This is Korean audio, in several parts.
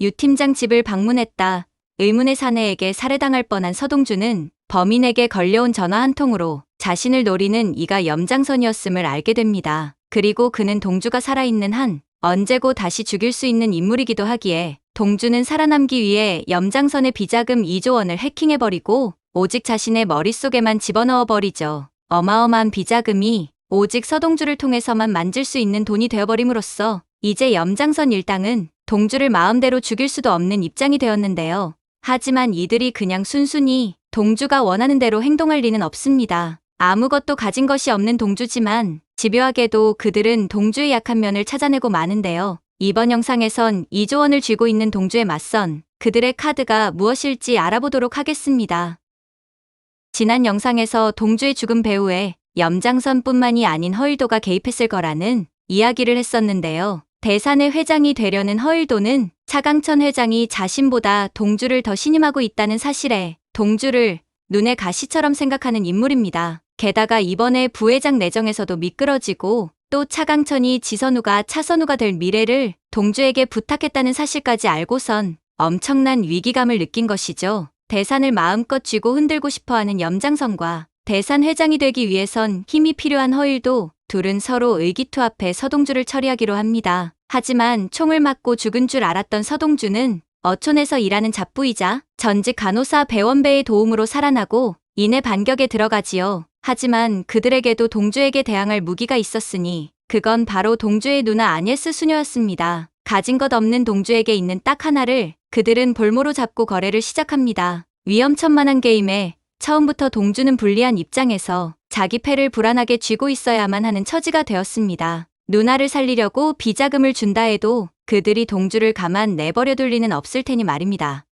유 팀장 집을 방문했다. 의문의 사내에게 살해당할 뻔한 서동주는 범인에게 걸려온 전화 한 통으로 자신을 노리는 이가 염장선이었음을 알게 됩니다. 그리고 그는 동주가 살아있는 한 언제고 다시 죽일 수 있는 인물이기도 하기에 동주는 살아남기 위해 염장선의 비자금 2조 원을 해킹해버리고 오직 자신의 머릿속에만 집어넣어버리죠. 어마어마한 비자금이 오직 서동주를 통해서만 만질 수 있는 돈이 되어버림으로써 이제 염장선 일당은 동주를 마음대로 죽일 수도 없는 입장이 되었는데요. 하지만 이들이 그냥 순순히 동주가 원하는 대로 행동할 리는 없습니다. 아무것도 가진 것이 없는 동주지만 집요하게도 그들은 동주의 약한 면을 찾아내고 마는데요. 이번 영상에선 2조 원을 쥐고 있는 동주에 맞선 그들의 카드가 무엇일지 알아보도록 하겠습니다. 지난 영상에서 동주의 죽음 배후에 염장선뿐만이 아닌 허일도가 개입했을 거라는 이야기를 했었는데요. 대산의 회장이 되려는 허일도는 차강천 회장이 자신보다 동주를 더 신임하고 있다는 사실에 동주를 눈의 가시처럼 생각하는 인물입니다. 게다가 이번에 부회장 내정에서도 미끄러지고 또 차강천이 지선우가 차선우가 될 미래를 동주에게 부탁했다는 사실까지 알고선 엄청난 위기감을 느낀 것이죠. 대산을 마음껏 쥐고 흔들고 싶어하는 염장선과 대산 회장이 되기 위해선 힘이 필요한 허일도 둘은 서로 의기투합해 서동주를 처리하기로 합니다. 하지만 총을 맞고 죽은 줄 알았던 서동주는 어촌에서 일하는 잡부이자 전직 간호사 배원배의 도움으로 살아나고 이내 반격에 들어가지요. 하지만 그들에게도 동주에게 대항할 무기가 있었으니 그건 바로 동주의 누나 아니에스 수녀였습니다. 가진 것 없는 동주에게 있는 딱 하나를 그들은 볼모로 잡고 거래를 시작합니다. 위험천만한 게임에 처음부터 동주는 불리한 입장에서 자기 패를 불안하게 쥐고 있어야만 하는 처지가 되었습니다. 누나를 살리려고 비자금을 준다 해도 그들이 동주를 가만 내버려 둘 리는 없을 테니 말입니다.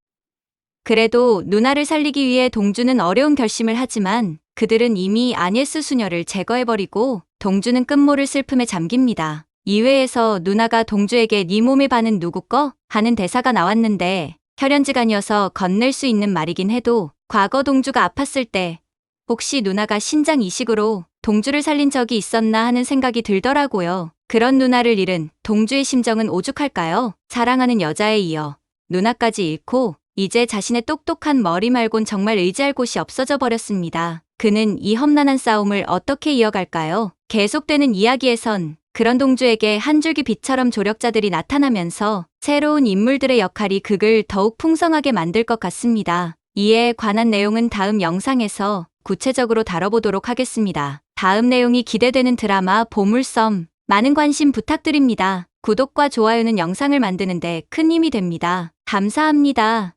그래도 누나를 살리기 위해 동주는 어려운 결심을 하지만 그들은 이미 아니에스 수녀를 제거해버리고 동주는 끝모를 슬픔에 잠깁니다. 이회에서 누나가 동주에게 네 몸의 반은 누구 거? 하는 대사가 나왔는데 혈연지간이어서 건넬 수 있는 말이긴 해도 과거 동주가 아팠을 때 혹시 누나가 신장 이식으로 동주를 살린 적이 있었나 하는 생각이 들더라고요. 그런 누나를 잃은 동주의 심정은 오죽할까요? 사랑하는 여자에 이어 누나까지 잃고 이제 자신의 똑똑한 머리 말곤 정말 의지할 곳이 없어져 버렸습니다. 그는 이 험난한 싸움을 어떻게 이어갈까요? 계속되는 이야기에선 그런 동주에게 한 줄기 빛처럼 조력자들이 나타나면서 새로운 인물들의 역할이 극을 더욱 풍성하게 만들 것 같습니다. 이에 관한 내용은 다음 영상에서 구체적으로 다뤄보도록 하겠습니다. 다음 내용이 기대되는 드라마 보물섬 많은 관심 부탁드립니다. 구독과 좋아요는 영상을 만드는데 큰 힘이 됩니다. 감사합니다.